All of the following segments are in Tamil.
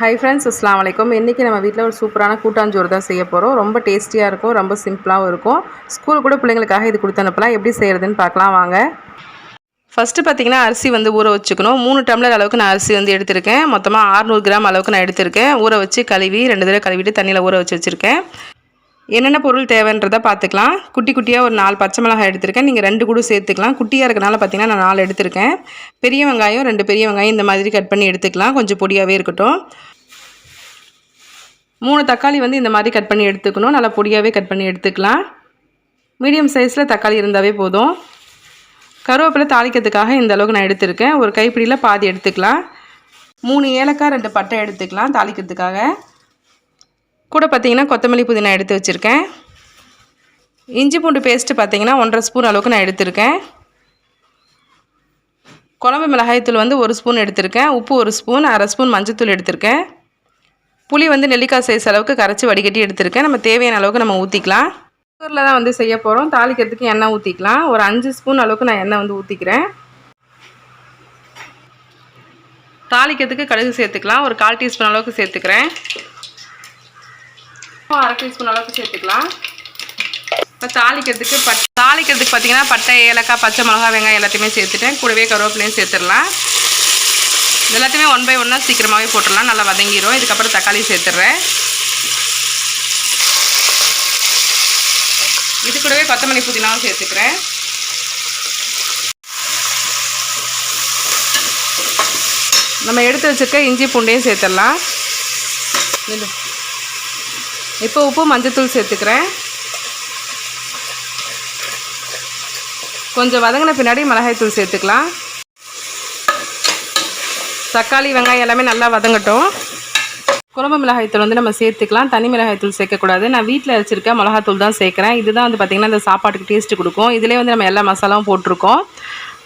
ஹை ஃப்ரெண்ட்ஸ் அஸ்லாம் வலைக்கம் இன்றைக்கி நம்ம வீட்டில் ஒரு சூப்பரான கூட்டாஞ்சோறு தான் செய்ய போகிறோம் ரொம்ப டேஸ்டியாக இருக்கும் ரொம்ப சிம்பிளாகவும் இருக்கும். ஸ்கூல் கூட பிள்ளைங்களுக்காக இது கொடுத்து அனுப்பலாம். எப்படி செய்கிறதுன்னு பார்க்கலாம் வாங்க. ஃபஸ்ட்டு பார்த்தீங்கன்னா அரிசி வந்து ஊற வச்சுக்கணும். மூணு டம்ளர் அளவுக்கு நான் அரிசி வந்து எடுத்திருக்கேன். மொத்தமாக 600 கிராம் அளவுக்கு நான் எடுத்திருக்கேன். ஊற வச்சு கழுவி ரெண்டு தடவை கழுவிட்டு தண்ணியில் ஊற வச்சு வச்சுருக்கேன். என்னென்ன பொருள் தேவைன்றதை பார்த்துக்கலாம். குட்டி குட்டியாக ஒரு நாலு பச்சை மிளகாய் எடுத்திருக்கேன். நீங்கள் ரெண்டு கூட சேர்த்துக்கலாம். குட்டியாக இருக்கனால பார்த்தீங்கன்னா நான் நாலு எடுத்திருக்கேன். பெரிய வெங்காயம் ரெண்டு பெரிய வெங்காயம் இந்த மாதிரி கட் பண்ணி எடுத்துக்கலாம். கொஞ்சம் பொடியாகவே இருக்கட்டும். மூணு தக்காளி வந்து இந்த மாதிரி கட் பண்ணி எடுத்துக்கணும். நல்லா பொடியாகவே கட் பண்ணி எடுத்துக்கலாம். மீடியம் சைஸில் தக்காளி இருந்தாவே போதும். கருவேப்பிலை தாளிக்கிறதுக்காக இந்த அளவுக்கு நான் எடுத்திருக்கேன். ஒரு கைப்பிடியில் பாதி எடுத்துக்கலாம். மூணு ஏலக்காய் ரெண்டு பட்டை எடுத்துக்கலாம் தாளிக்கிறதுக்காக. கூட பார்த்தீங்கன்னா கொத்தமல்லி புதினா எடுத்து வச்சுருக்கேன். இஞ்சி பூண்டு பேஸ்ட்டு பார்த்தீங்கன்னா ஒன்றரை ஸ்பூன் அளவுக்கு நான் எடுத்திருக்கேன். குழம்பு மிளகாய்த்தூள் வந்து ஒரு ஸ்பூன் எடுத்திருக்கேன். உப்பு ஒரு ஸ்பூன் அரை ஸ்பூன் மஞ்சத்தூள் எடுத்திருக்கேன். புளி வந்து நெல்லிக்காய் சைஸ் அளவுக்கு கரைச்சி வடிகட்டி எடுத்திருக்கேன். நம்ம தேவையான அளவுக்கு நம்ம ஊற்றிக்கலாம் குக்கரில் தான் வந்து செய்ய போகிறோம் தாளிக்கிறதுக்கு எண்ணெய் ஊற்றிக்கலாம் ஒரு அஞ்சு ஸ்பூன் அளவுக்கு நான் எண்ணெய் வந்து ஊற்றிக்கிறேன் தாளிக்கிறதுக்கு கடுகு சேர்த்துக்கலாம். ஒரு கால் டீஸ்பூன் அளவுக்கு சேர்த்துக்கிறேன். அரை டீஸ்பூன் அளவுக்கு சேர்த்துக்கலாம். இப்போ தாளிக்கிறதுக்கு பட் தாளிக்கிறதுக்கு பார்த்தீங்கன்னா பட்டை ஏலக்காய் பச்சை மிளகா வெங்காயம் எல்லாத்தையுமே சேர்த்துட்டேன். கூடவே கருவேப்பிலையும் சேர்த்துடலாம். இது எல்லாத்தையுமே ஒன் பை ஒன்னாக சீக்கிரமாகவே போட்டுடலாம். நல்லா வதங்கிடும் இதுக்கப்புறம் தக்காளி சேர்த்துட்றேன். இது கூடவே கொத்தமல்லி புதினாவும் சேர்த்துக்கிறேன். நம்ம எடுத்து வச்சுருக்க இஞ்சி பூண்டையும் சேர்த்துடலாம். இப்போ உப்பு மஞ்சத்தூள் சேர்த்துக்கிறேன். கொஞ்சம் வதங்கின பின்னாடி மிளகாய்த்தூள் சேர்த்துக்கலாம். தக்காளி வெங்காயம் எல்லாமே நல்லா வதங்கட்டும். குழம்பு மிளகாய்த்தூள் வந்து நம்ம சேர்த்துக்கலாம். தனி மிளகாய்த்தூள் சேர்க்கக்கூடாது. நான் வீட்டில் வச்சுருக்க மிளகாத்தூள் தான் சேர்க்குறேன். இதுதான் வந்து பார்த்திங்கன்னா இந்த சாப்பாட்டுக்கு டேஸ்ட்டு கொடுக்கும். இதிலே வந்து நம்ம எல்லா மசாலாவும் போட்டிருக்கோம்.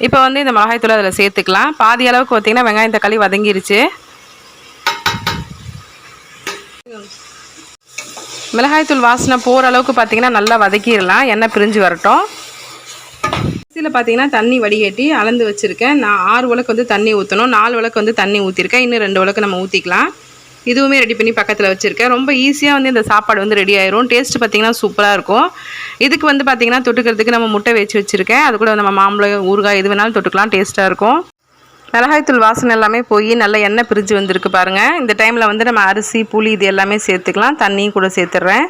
இப்போ வந்து இந்த மிளகாய்த்தூள் அதில் சேர்த்துக்கலாம். பாதி அளவுக்கு பார்த்திங்கன்னா வெங்காயம் தக்காளி வதங்கிருச்சு. மிளகாய்த்தூள் வாசனை போகிற அளவுக்கு பார்த்திங்கன்னா நல்லா வதக்கிடலாம். எண்ணெய் பிரிஞ்சு வரட்டும். மிக்சியில் பார்த்தீங்கன்னா தண்ணி வடிகட்டி அளந்து வச்சுருக்கேன். நான் ஆறு உலக்கு வந்து தண்ணி ஊற்றணும் நாலு உலக்கு வந்து தண்ணி ஊற்றிருக்கேன் இன்னும் ரெண்டு உலக்கு நம்ம ஊற்றிக்கலாம் இதுவுமே ரெடி பண்ணி பக்கத்தில் வச்சுருக்கேன். ரொம்ப ஈஸியாக வந்து இந்த சாப்பாடு வந்து ரெடி ஆயிரும். டேஸ்ட் பார்த்திங்கன்னா சூப்பராக இருக்கும். இதுக்கு வந்து பார்த்திங்கன்னா தொட்டுக்கிறதுக்கு நம்ம முட்டை வச்சு வச்சுருக்கேன். அது கூட நம்ம மாம்பழம் ஊறுகாய் எது வேணாலும் தொட்டுக்கலாம். டேஸ்ட்டாக இருக்கும். மிளகாய்த்தூள் வாசனை எல்லாமே போய் நல்ல எண்ணெய் பிரிஞ்சு வந்திருக்கு பாருங்கள் இந்த டைமில் வந்து நம்ம அரிசி புளி இது எல்லாமே சேர்த்துக்கலாம். தண்ணியும் கூட சேர்த்துட்றேன்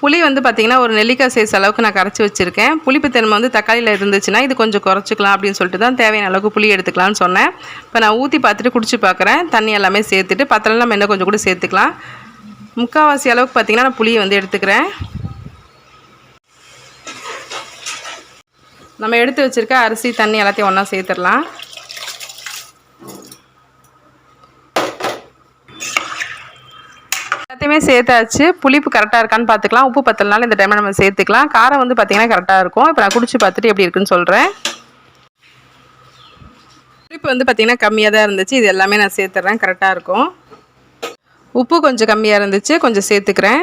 புளி வந்து பார்த்திங்கன்னா ஒரு நெல்லிக்காய் சைஸ் அளவுக்கு நான் கரைச்சி வச்சுருக்கேன். புளிப்பு தன்மை வந்து தக்காளியில் இருந்துச்சுன்னா இது கொஞ்சம் குறைச்சிக்கலாம் அப்படின்னு சொல்லிட்டு தான் தேவையான அளவுக்கு புளி எடுத்துக்கலாம்னு சொன்னேன். இப்போ நான் ஊற்றி பார்த்துட்டு குடிச்சு பார்க்குறேன் தண்ணி எல்லாமே சேர்த்துட்டு பத்திரம் நம்ம இன்னும் கொஞ்சம் கூட சேர்த்துக்கலாம். முக்கால்வாசி அளவுக்கு பார்த்திங்கன்னா நான் புளியை வந்து எடுத்துக்கிறேன். நம்ம எடுத்து வச்சுருக்க அரிசி தண்ணி எல்லாத்தையும் ஒன்றா சேர்த்துடலாம். எல்லாத்தையுமே சேர்த்தாச்சு. புளிப்பு கரெக்டாக இருக்கான்னு பார்த்துக்கலாம். உப்பு பத்தலனால இந்த டைமில் நம்ம சேர்த்துக்கலாம். காரம் வந்து பார்த்திங்கன்னா கரெக்டாக இருக்கும். இப்போ நான் குடிச்சு பார்த்துட்டு எப்படி இருக்குன்னு சொல்கிறேன் புளிப்பு வந்து பார்த்திங்கன்னா கம்மியாக தான் இருந்துச்சு. இது எல்லாமே நான் சேர்த்துட்றேன் கரெக்டாக இருக்கும். உப்பு கொஞ்சம் கம்மியாக இருந்துச்சு. கொஞ்சம் சேர்த்துக்கிறேன்.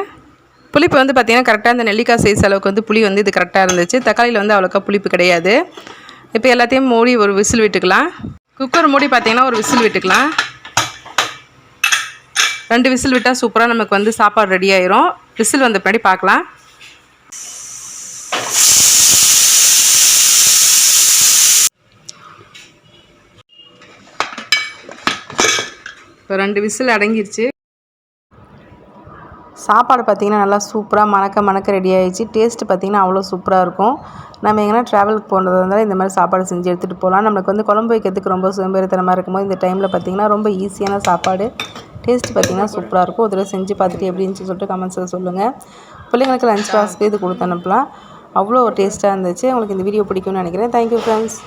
புளிப்பு வந்து பார்த்திங்கன்னா கரெக்டாக இந்த நெல்லிக்காய் சைஸ் அளவுக்கு வந்து புளி வந்து இது கரெக்டாக இருந்துச்சு. தக்காளியில் வந்து அவ்வளோக்கா புளிப்பு கிடையாது. இப்போ எல்லாத்தையும் மூடி ஒரு விசில் விட்டுக்கலாம். குக்கர் மூடி பார்த்திங்கன்னா ஒரு விசில் விட்டுக்கலாம். ரெண்டு விசில் விட்டால் சூப்பராக நமக்கு வந்து சாப்பாடு ரெடி ஆயிரும். விசில் வந்த பின்னாடி பார்க்கலாம் இப்போ ரெண்டு விசில் அடங்கிருச்சு. சாப்பாடு பார்த்திங்கன்னா நல்லா சூப்பராக மணக்க மணக்க ரெடி ஆகிடுச்சு டேஸ்ட்டு பார்த்திங்கன்னா அவ்வளோ சூப்பராக இருக்கும். நம்ம எங்கன்னா ட்ராவலுக்கு போனதாக இருந்தாலும் இந்த மாதிரி சாப்பாடு செஞ்சு எடுத்துகிட்டு போகலாம். நம்மளுக்கு வந்து குழம்பு வைக்கிறதுக்கு ரொம்ப சோம்பேறித்தனமாக இருக்கும்போது இந்த டைமில் பார்த்திங்கன்னா ரொம்ப ஈஸியான சாப்பாடு. டேஸ்ட் பார்த்திங்கன்னா சூப்பராக இருக்கும். ஒரு தடவை செஞ்சு பார்த்துட்டு எப்படி இருந்துச்சு சொல்லிட்டு கமெண்ட்ஸில் சொல்லுங்கள் பிள்ளைங்களுக்கு லஞ்ச் பாக்ஸ்க்கு இது கொடுத்து அனுப்பலாம். அவ்வளோ டேஸ்ட்டாக இருந்துச்சு. உங்களுக்கு இந்த வீடியோ பிடிக்கும்னு நினைக்கிறேன். Thank you friends